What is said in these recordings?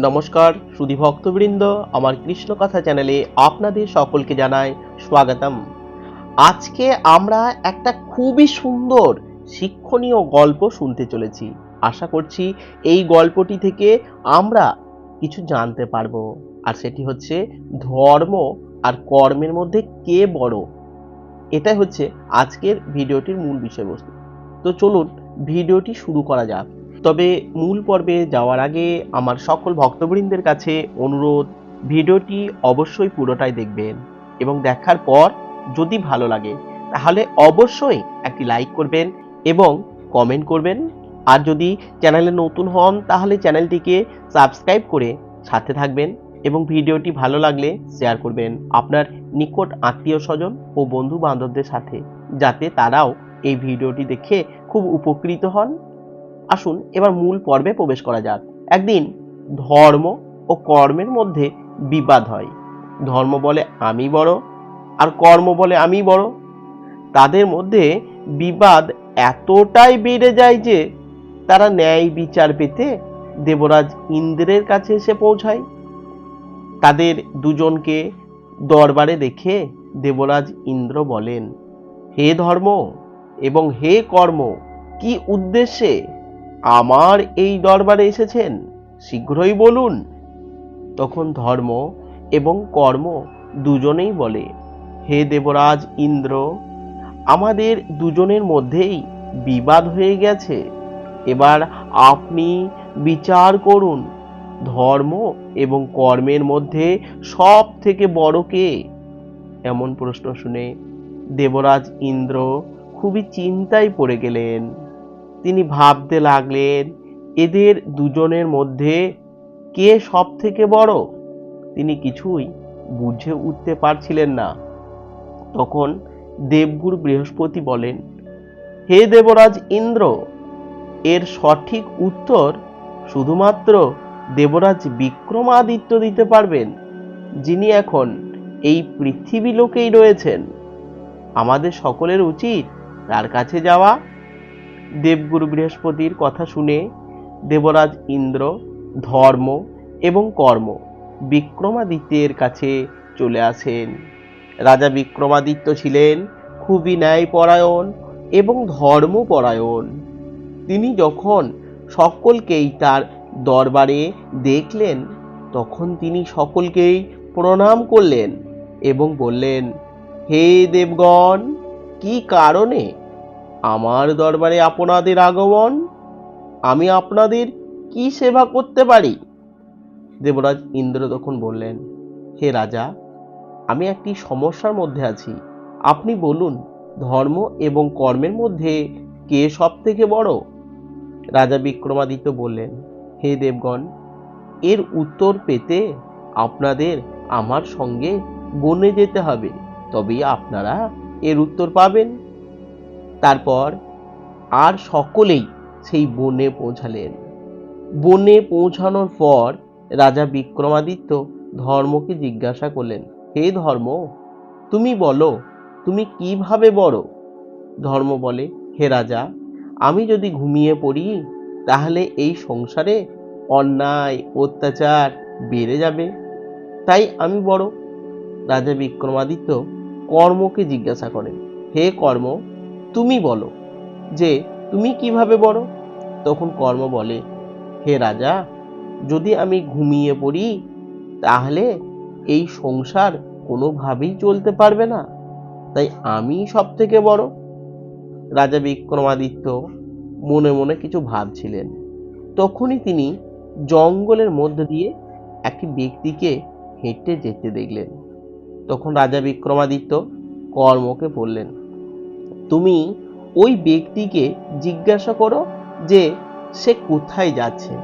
নমস্কার, সুধী ভক্তবৃন্দ, আমার কৃষ্ণ কথা চ্যানেলে আপনাদের সকলকে জানাই স্বাগতম। আজকে আমরা একটা খুবই সুন্দর শিক্ষণীয় গল্প শুনতে চলেছি। আশা করছি এই গল্পটি থেকে আমরা কিছু জানতে পারব। আর সেটি হচ্ছে, ধর্ম আর কর্মের মধ্যে কে বড়? এটাই হচ্ছে আজকের ভিডিওটির মূল বিষয়বস্তু। তো চলুন, ভিডিওটি শুরু করা যাক। তবে মূল পর্বে যাওয়ার আগে আমার সকল ভক্তবৃন্দের কাছে অনুরোধ, ভিডিওটি অবশ্যই পুরোটাই দেখবেন এবং দেখার পর যদি ভালো লাগে তাহলে অবশ্যই একটি লাইক করবেন এবং কমেন্ট করবেন। আর যদি চ্যানেলে নতুন হন তাহলে চ্যানেলটিকে সাবস্ক্রাইব করে সাথে থাকবেন এবং ভিডিওটি ভালো লাগলে শেয়ার করবেন আপনার নিকট আত্মীয় স্বজন ও বন্ধু বান্ধবদের সাথে, যাতে তারাও এই ভিডিওটি দেখে খুব উপকৃত হন। আসুন, এবার মূল পর্বে প্রবেশ করা যাক। একদিন ধর্ম ও কর্মের মধ্যে বিবাদ হয়। ধর্ম বলে আমি বড়, আর কর্ম বলে আমি বড়। তাদের মধ্যে বিবাদ এতটাই বেড়ে যায় যে তারা ন্যায় বিচার পেতে দেবরাজ ইন্দ্রের কাছে এসে পৌঁছায়। তাদের দুজনকে দরবারে দেখে দেবরাজ ইন্দ্র বলেন, হে ধর্ম এবং হে কর্ম, কি উদ্দেশ্যে আমার এই দরবারে এসেছেন? শীঘ্রই বলুন। তখন ধর্ম এবং কর্ম দুজনেই বলে, হে দেবরাজ ইন্দ্র, আমাদের দুজনের মধ্যেই বিবাদ হয়ে গেছে। এবার আপনি বিচার করুন, ধর্ম এবং কর্মের মধ্যে সব থেকে বড় কে? এমন প্রশ্ন শুনে দেবরাজ ইন্দ্র খুবই চিন্তায় পড়ে গেলেন। তিনি ভাবতে লাগলেন, এদের দুজনের মধ্যে কে সব থেকে বড়? তিনি কিছুই বুঝে উঠতে পারছিলেন না। তখন দেবগুরু বৃহস্পতি বলেন, হে দেবরাজ ইন্দ্র, এর সঠিক উত্তর শুধুমাত্র দেবরাজ বিক্রমাদিত্য দিতে পারবেন, যিনি এখন এই পৃথিবী লোকেই রয়েছেন। আমাদের সকলের উচিত তার কাছে যাওয়া দেবগুরু বৃহস্পতির কথা শুনে দেবরাজ ইন্দ্র, ধর্ম এবং কর্ম বিক্রমাদিত্যের কাছে চলে আসেন। রাজা বিক্রমাদিত্য ছিলেন খুবই ন্যায়পরায়ণ এবং ধর্মপরায়ণ। তিনি যখন সকলকেই তার দরবারে দেখলেন, তখন তিনি সকলকেই প্রণাম করলেন এবং বললেন, হে দেবগণ, কি কারণে আমার দরবারে আপনাদের আগমন। আমি আপনাদের কি সেবা করতে পারি? দেবরাজ ইন্দ্র তখন বললেন, হে রাজা, আমি একটি সমস্যার মধ্যে আছি। আপনি বলুন, ধর্ম এবং কর্মের মধ্যে কে সব থেকে বড়? রাজা বিক্রমাদিত্য বললেন, হে দেবগণ, এর উত্তর পেতে আপনাদের আমার সঙ্গে বনে যেতে হবে। তবেই আপনারা এর উত্তর পাবেন। তারপর আর সকলেই সেই বনে পৌঁছালেন। বনে পৌঁছানোর পর রাজা বিক্রমাদিত্য ধর্মকে জিজ্ঞাসা করলেন, হে ধর্ম, তুমি বলো, তুমি কীভাবে বড়? ধর্ম বলে, হে রাজা, আমি যদি ঘুমিয়ে পড়ি, তাহলে এই সংসারে অন্যায়, অত্যাচার বেড়ে যাবে। তাই আমি বড়। রাজা বিক্রমাদিত্য কর্মকে জিজ্ঞাসা করেন, হে কর্ম তুমি বলো যে, তুমি কীভাবে বড়? তখন কর্ম বলে, হে রাজা, যদি আমি ঘুমিয়ে পড়ি, তাহলে এই সংসার কোনোভাবেই চলতে পারবে না। তাই আমি সব থেকে বড়। রাজা বিক্রমাদিত্য মনে মনে কিছু ভাবছিলেন। তখনই তিনি জঙ্গলের মধ্য দিয়ে একটি ব্যক্তিকে হেঁটে যেতে দেখলেন। তখন রাজা বিক্রমাদিত্য কর্মকে বললেন তুমি ওই ব্যক্তিকে জিজ্ঞাসা করো যে সে কোথায় যাচ্ছে।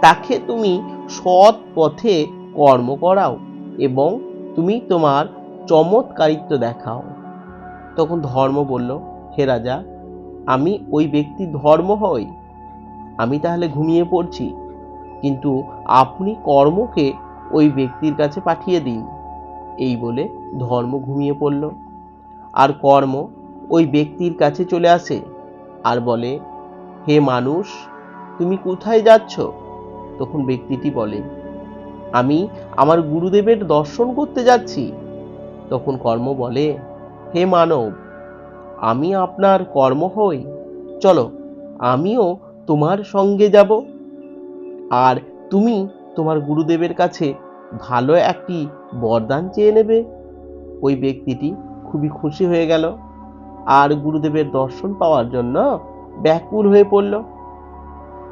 তাকে তুমি সৎ পথে কর্ম করাও এবং তুমি তোমার চমৎকারিত্ব দেখাও। তখন ধর্ম বলল, হে রাজা, আমি ওই ব্যক্তি ধর্ম হই। আমি তাহলে ঘুমিয়ে পড়ছি, কিন্তু আপনি কর্মকে ওই ব্যক্তির কাছে পাঠিয়ে দিন। এই বলে ধর্ম ঘুমিয়ে পড়ল। আর কর্ম ওই ব্যক্তির কাছে চলে আসে আর বলে, হে মানুষ, তুমি কোথায় যাচ্ছ? তখন ব্যক্তিটি বলে, আমি আমার গুরুদেবের দর্শন করতে যাচ্ছি। তখন কর্ম বলে, হে মানব, আমি আপনার কর্ম হই। চলো, আমিও তোমার সঙ্গে যাব। আর তুমি তোমার গুরুদেবের কাছে ভালো একটি বরদান চেয়ে নেবে। ওই ব্যক্তিটি খুবই খুশি হয়ে গেল। আর গুরুদেবের দর্শন পাওয়ার জন্য ব্যাকুল হয়ে পড়ল।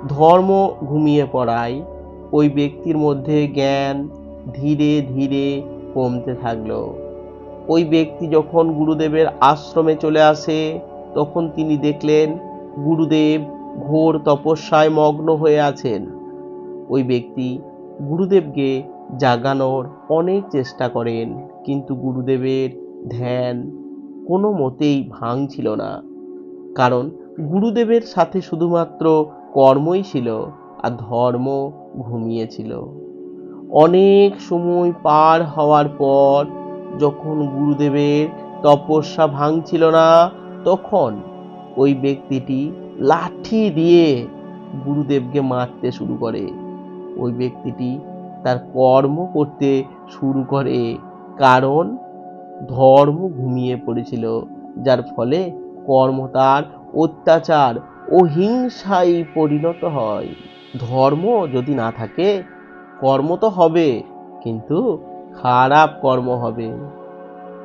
ধর্ম ঘুমিয়ে পড়ায় ওই ব্যক্তির মধ্যে জ্ঞান ধীরে ধীরে কমতে থাকল। ওই ব্যক্তি যখন গুরুদেবের আশ্রমে চলে আসে, তখন তিনি দেখলেন গুরুদেব ঘোর তপস্যায় মগ্ন হয়ে আছেন। ওই ব্যক্তি গুরুদেবকে জাগানোর অনেক চেষ্টা করেন, কিন্তু গুরুদেবের ধ্যান কোনো মতেই ভাঙছিল না। কারণ গুরুদেবের সাথে শুধুমাত্র কর্মই ছিল আর ধর্ম ঘুমিয়েছিল। অনেক সময় পার হওয়ার পর যখন গুরুদেবের তপস্যা ভাঙছিল না, তখন ওই ব্যক্তিটি লাঠি দিয়ে গুরুদেবকে মারতে শুরু করে। ওই ব্যক্তিটি তার কর্ম করতে শুরু করে। কারণ ধর্ম ঘুমিয়ে পড়েছিল, যার ফলে কর্ম তার অত্যাচার ও হিংসায় পরিণত হয়। ধর্ম যদি না থাকে, কর্ম তো হবে, কিন্তু খারাপ কর্ম হবে।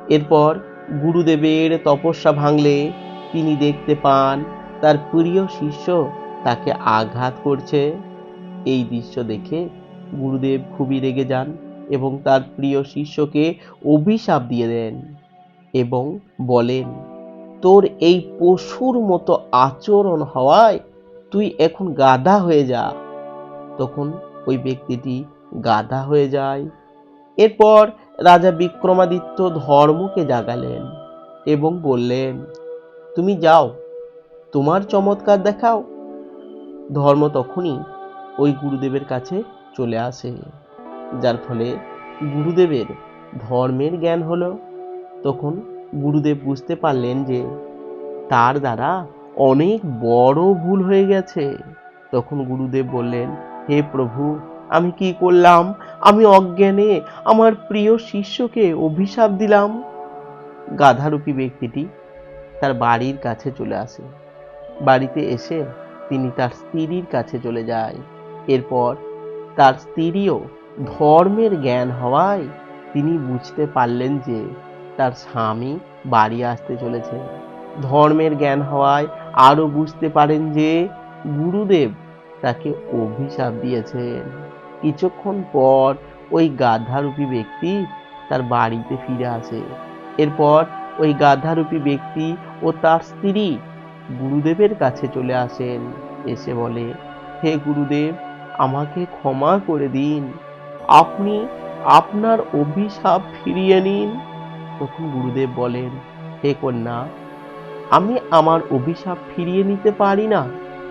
এরপর গুরুদেবের তপস্যা ভাঙলে তিনি দেখতে পান, তার প্রিয় শিষ্য তাকে আঘাত করছে। এই দৃশ্য দেখে গুরুদেব খুবই রেগে যান। এবং তার প্রিয় শিষ্যকে অভিশাপ দিয়ে দেন এবং বলেন, তোর এই পশুর মতো আচরণ হওয়ায় তুই এখন গাধা হয়ে যা। তখন ওই ব্যক্তিটি গাধা হয়ে যায়। এরপর রাজা বিক্রমাদিত্য ধর্মকে জাগালেন এবং বললেন, তুমি যাও, তোমার চমৎকার দেখাও। ধর্ম তখনই ওই গুরুদেবের কাছে চলে আসে। যার ফলে গুরুদেবের ধর্মের জ্ঞান হলো। তখন গুরুদেব বুঝতে পারলেন যে তার দ্বারা অনেক বড় ভুল হয়ে গেছে। তখন গুরুদেব বললেন, হে প্রভু, আমি কি করলাম? আমি অজ্ঞানে আমার প্রিয় শিষ্যকে অভিশাপ দিলাম। গাধারূপী ব্যক্তিটি তার বাড়ির কাছে চলে আসে। বাড়িতে এসে তিনি তার স্ত্রীর কাছে চলে যায়। এরপর তার স্ত্রীও ধর্মের জ্ঞান হওয়ায় তিনি বুঝতে পারলেন যে তার স্বামী বাড়ি আসতে চলেছে। ধর্মের জ্ঞান হওয়ায় আরও বুঝতে পারেন যে গুরুদেব তাকে অভিশাপ দিয়েছেন। কিছুক্ষণ পর ওই গাধারূপী ব্যক্তি তার বাড়িতে ফিরে আসে। এরপর ওই গাধারূপী ব্যক্তি ও তার স্ত্রী গুরুদেবের কাছে চলে আসেন। এসে বলে, হে গুরুদেব, আমাকে ক্ষমা করে দিন। আপনি আপনার অভিশাপ ফিরিয়ে নিন। তখন গুরুদেব বলেন, হে কন্যা, আমি আমার অভিশাপ ফিরিয়ে নিতে পারি না,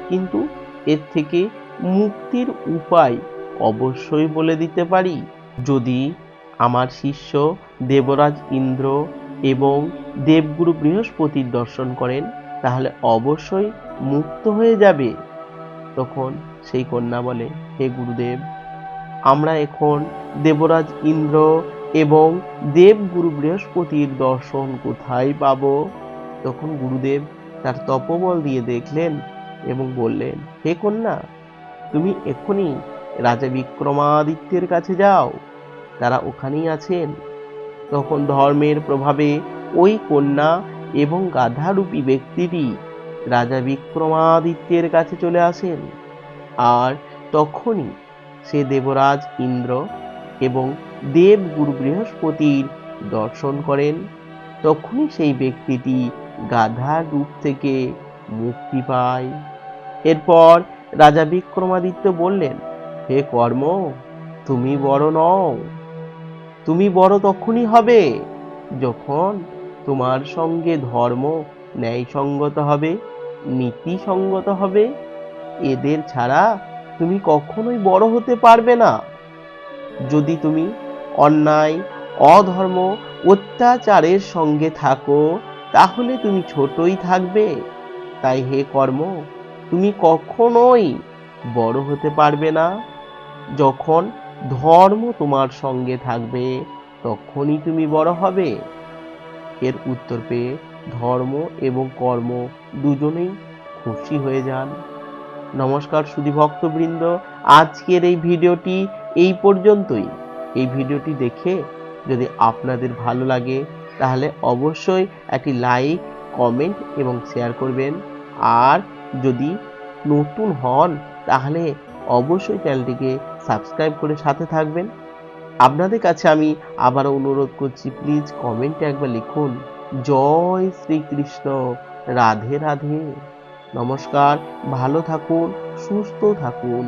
কিন্তু এর থেকে মুক্তির উপায় অবশ্যই বলে দিতে পারি। যদি আমার শিষ্য দেবরাজ ইন্দ্র এবং দেবগুরু বৃহস্পতির দর্শন করেন, তাহলে অবশ্যই মুক্ত হয়ে যাবে। তখন সেই কন্যা বলে, হে গুরুদেব আমরা এখন দেবরাজ ইন্দ্র এবং দেবগুরু বৃহস্পতির দর্শন কোথায় পাব? তখন গুরুদেব তার তপবল দিয়ে দেখলেন এবং বললেন, হে কন্যা, তুমি এক্ষুনি রাজা বিক্রমাদিত্যের কাছে যাও। তারা ওখানেই আছেন। তখন ধর্মের প্রভাবে ওই কন্যা এবং গাধারূপী ব্যক্তিটি রাজা বিক্রমাদিত্যের কাছে চলে আসেন। আর তখনই সে দেবরাজ ইন্দ্র এবং দেবগুরু বৃহস্পতির দর্শন করেন। তখনই সেই ব্যক্তিটি গাধার রূপ থেকে মুক্তি পায়। এরপর রাজা বিক্রমাদিত্য বললেন, হে কর্ম, তুমি বড় নও। তুমি বড় তখনই হবে যখন তোমার সঙ্গে ধর্ম ন্যায়সঙ্গত হবে, নীতিসঙ্গত হবে। এদের ছাড়া তুমি কখনোই বড় হতে পারবে না। যদি তুমি অন্যায়, অধর্ম, অত্যাচারের সঙ্গে থাকো, তাহলে তুমি ছোটই থাকবে। তাই হে কর্ম, তুমি কখনোই বড় হতে পারবে না। যখন ধর্ম তোমার সঙ্গে থাকবে, তখনই তুমি বড় হবে। এর উত্তর পেয়ে ধর্ম এবং কর্ম দুজনেই খুশি হয়ে যান। নমস্কার সুধী ভক্তবৃন্দ। আজকের এই ভিডিওটি এই পর্যন্তই। এই ভিডিওটি দেখে যদি আপনাদের ভালো লাগে, তাহলে অবশ্যই একটি লাইক, কমেন্ট এবং শেয়ার করবেন। আর যদি নতুন হন, তাহলে অবশ্যই চ্যানেলটিকে সাবস্ক্রাইব করে সাথে থাকবেন। আপনাদের কাছে আমি আবারও অনুরোধ করছি, প্লিজ কমেন্টে একবার লিখুন, জয় শ্রীকৃষ্ণ, রাধে রাধে। নমস্কার ভালো থাকুন সুস্থ থাকুন।